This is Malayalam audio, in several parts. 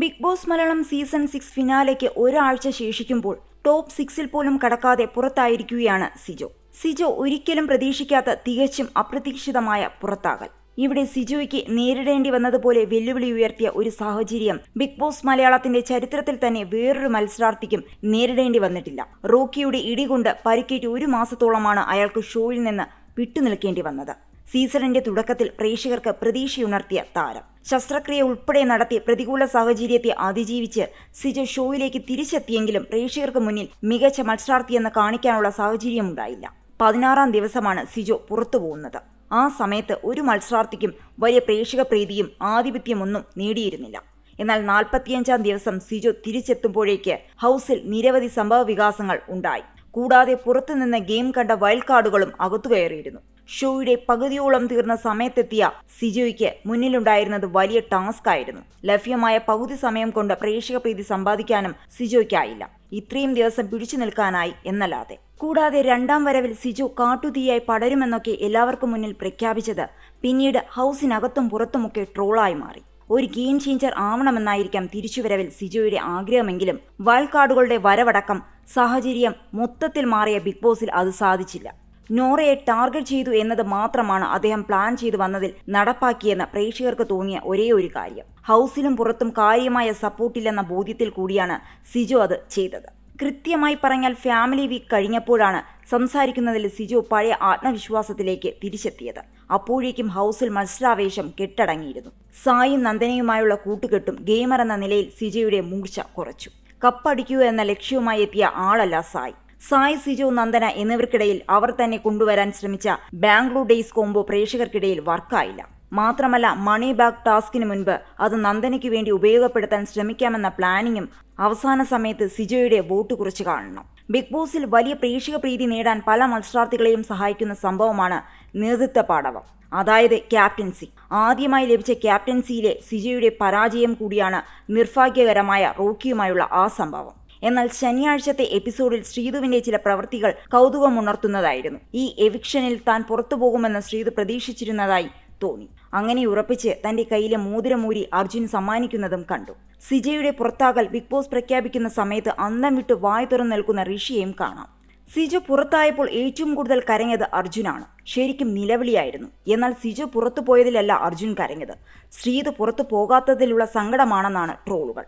Big Boss Malayalam season six ഫിനാലേക്ക് ഒരാഴ്ച ശേഷിക്കുമ്പോൾ ടോപ്പ് സിക്സിൽ പോലും കടക്കാതെ പുറത്തായിരിക്കുകയാണ് സിജോ. സിജോ ഒരിക്കലും പ്രതീക്ഷിക്കാത്ത തികച്ചും അപ്രതീക്ഷിതമായ പുറത്താകൽ. ഇവിടെ സിജോയ്ക്ക് നേരിടേണ്ടി വന്നതുപോലെ വെല്ലുവിളി ഉയർത്തിയ ഒരു സാഹചര്യം ബിഗ് ബോസ് മലയാളത്തിന്റെ ചരിത്രത്തിൽ തന്നെ വേറൊരു മത്സരാർത്ഥിക്കും നേരിടേണ്ടി വന്നിട്ടില്ല. റോക്കിയുടെ ഇടികൊണ്ട് പരിക്കേറ്റ് ഒരു മാസത്തോളമാണ് അയാൾക്ക് ഷോയിൽ നിന്ന് വിട്ടുനിൽക്കേണ്ടി വന്നത്. സീസണിന്റെ തുടക്കത്തിൽ പ്രേക്ഷകർക്ക് പ്രതീക്ഷയുണർത്തിയ താരം. ശസ്ത്രക്രിയ ഉൾപ്പെടെ നടത്തി പ്രതികൂല സാഹചര്യത്തെ അതിജീവിച്ച് സിജോ ഷോയിലേക്ക് തിരിച്ചെത്തിയെങ്കിലും പ്രേക്ഷകർക്ക് മുന്നിൽ മികച്ച മത്സരാർത്ഥിയെന്ന് കാണിക്കാനുള്ള സാഹചര്യമുണ്ടായില്ല. പതിനാറാം ദിവസമാണ് സിജോ പുറത്തുപോകുന്നത് ആ സമയത്ത് ഒരു മത്സരാർത്ഥിക്കും വലിയ പ്രേക്ഷക പ്രീതിയും ആധിപത്യമൊന്നും നേടിയിരുന്നില്ല. എന്നാൽ നാൽപ്പത്തിയഞ്ചാം ദിവസം സിജോ തിരിച്ചെത്തുമ്പോഴേക്ക് ഹൗസിൽ നിരവധി സംഭവ വികാസങ്ങൾ ഉണ്ടായി. കൂടാതെ പുറത്തുനിന്ന് ഗെയിം കണ്ട വൈൽഡ് കാർഡുകളും അകത്തുകയറിയിരുന്നു. ഷോയുടെ പകുതിയോളം തീർന്ന സമയത്തെത്തിയ സിജോയ്ക്ക് മുന്നിലുണ്ടായിരുന്നത് വലിയ ടാസ്ക് ആയിരുന്നു. ലഭ്യമായ പകുതി സമയം കൊണ്ട് പ്രേക്ഷക പ്രീതി സമ്പാദിക്കാനും സിജോയ്ക്കായില്ല. ഇത്രയും ദിവസം പിടിച്ചു നിൽക്കാനായി എന്നല്ലാതെ. കൂടാതെ രണ്ടാം വരവിൽ സിജു കാട്ടുതീയായി പടരുമെന്നൊക്കെ എല്ലാവർക്കും മുന്നിൽ പ്രഖ്യാപിച്ചത് പിന്നീട് ഹൗസിനകത്തും പുറത്തുമൊക്കെ ട്രോളായി മാറി. ഒരു ഗെയിം ചേഞ്ചർ ആവണമെന്നായിരിക്കാം തിരിച്ചുവരവിൽ സിജോയുടെ ആഗ്രഹമെങ്കിലും വയൽക്കാടുകളുടെ വരവടക്കം സാഹചര്യം മൊത്തത്തിൽ മാറിയ ബിഗ് ബോസിൽ അത് സാധിച്ചില്ല. നോറയെ ടാർഗറ്റ് ചെയ്തു എന്നത് മാത്രമാണ് അദ്ദേഹം പ്ലാൻ ചെയ്തു വന്നതിൽ നടപ്പാക്കിയെന്ന് പ്രേക്ഷകർക്ക് തോന്നിയ ഒരേ ഒരു കാര്യം. ഹൗസിലും പുറത്തും കാര്യമായ സപ്പോർട്ടില്ലെന്ന ബോധ്യത്തിൽ കൂടിയാണ് സിജു അത് ചെയ്തത്. കൃത്യമായി പറഞ്ഞാൽ ഫാമിലി വീക്ക് കഴിഞ്ഞപ്പോഴാണ് സംസാരിക്കുന്നതിൽ സിജു പഴയ ആത്മവിശ്വാസത്തിലേക്ക് തിരിച്ചെത്തിയത്. അപ്പോഴേക്കും ഹൗസിൽ മത്സരാവേശം കെട്ടടങ്ങിയിരുന്നു. സായും നന്ദനയുമായുള്ള കൂട്ടുകെട്ടും ഗെയിമർ എന്ന നിലയിൽ സിജയുടെ മൂർച്ച കുറച്ചു. കപ്പടിക്കുക എന്ന ലക്ഷ്യവുമായി എത്തിയ ആളല്ല സായ്. സായ് സിജോ നന്ദന എന്നിവർക്കിടയിൽ അവർ തന്നെ കൊണ്ടുവരാൻ ശ്രമിച്ച ബാംഗ്ലൂർ ഡേയ്സ് കോംബോ പ്രേക്ഷകർക്കിടയിൽ വർക്കായില്ല. മാത്രമല്ല മണി ബാഗ് ടാസ്കിന് മുൻപ് അത് നന്ദനയ്ക്ക് വേണ്ടി ഉപയോഗപ്പെടുത്താൻ ശ്രമിക്കാമെന്ന പ്ലാനിങ്ങും അവസാന സമയത്ത് സിജോയുടെ വോട്ട് കുറച്ച് കാണണം. ബിഗ് ബോസിൽ വലിയ പ്രേക്ഷക പ്രീതി നേടാൻ പല മത്സരാർത്ഥികളെയും സഹായിക്കുന്ന സംഭവമാണ് നേതൃത്വ പാടവം. അതായത് ക്യാപ്റ്റൻസി. ആദ്യമായി ലഭിച്ച ക്യാപ്റ്റൻസിയിലെ സിജോയുടെ പരാജയം കൂടിയാണ് നിർഭാഗ്യകരമായ റോക്കിയുമായുള്ള ആ സംഭവം. എന്നാൽ ശനിയാഴ്ചത്തെ എപ്പിസോഡിൽ ശ്രീതുവിന്റെ ചില പ്രവൃത്തികൾ കൗതുകമുണർത്തുന്നതായിരുന്നു. ഈ എവിക്ഷനിൽ താൻ പുറത്തു പോകുമെന്ന് ശ്രീതു പ്രതീക്ഷിച്ചിരുന്നതായി തോന്നി. അങ്ങനെ ഉറപ്പിച്ച് തന്റെ കയ്യിലെ മോതിരമൂരി അർജുൻ സമ്മാനിക്കുന്നതും കണ്ടു. സിജയുടെ പുറത്താകൽ ബിഗ് ബോസ് പ്രഖ്യാപിക്കുന്ന സമയത്ത് അന്തം വിട്ട് വായു തുറന്നു നിൽക്കുന്ന ഋഷിയെയും കാണാം. സിജു പുറത്തായപ്പോൾ ഏറ്റവും കൂടുതൽ കരഞ്ഞത് അർജുനാണ്. ശരിക്കും നിലവിളിയായിരുന്നു. എന്നാൽ സിജു പുറത്തു പോയതിലല്ല അർജുൻ കരഞ്ഞത്. ശ്രീത് പുറത്തു പോകാത്തതിലുള്ള സങ്കടമാണെന്നാണ് ട്രോളുകൾ.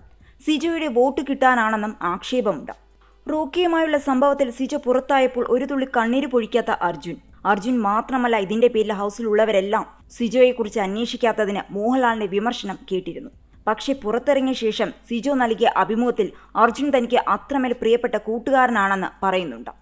സിജോയുടെ വോട്ട് കിട്ടാനാണെന്നും ആക്ഷേപമുണ്ട്. റോക്കിയുമായുള്ള സംഭവത്തിൽ സിജോ പുറത്തായപ്പോൾ ഒരു തുള്ളി കണ്ണീര് പൊഴിക്കാത്ത അർജുൻ. അർജുൻ മാത്രമല്ല ഇതിന്റെ പേരിൽ ഹൗസിലുള്ളവരെല്ലാം സിജോയെക്കുറിച്ച് അന്വേഷിക്കാത്തതിന് മോഹൻലാലിന്റെ വിമർശനം കേട്ടിരുന്നു. പക്ഷേ പുറത്തിറങ്ങിയ ശേഷം സിജോ നൽകിയ അഭിമുഖത്തിൽ അർജുൻ തനിക്ക് അത്രമേൽ പ്രിയപ്പെട്ട കൂട്ടുകാരനാണെന്ന് പറയുന്നുണ്ട്.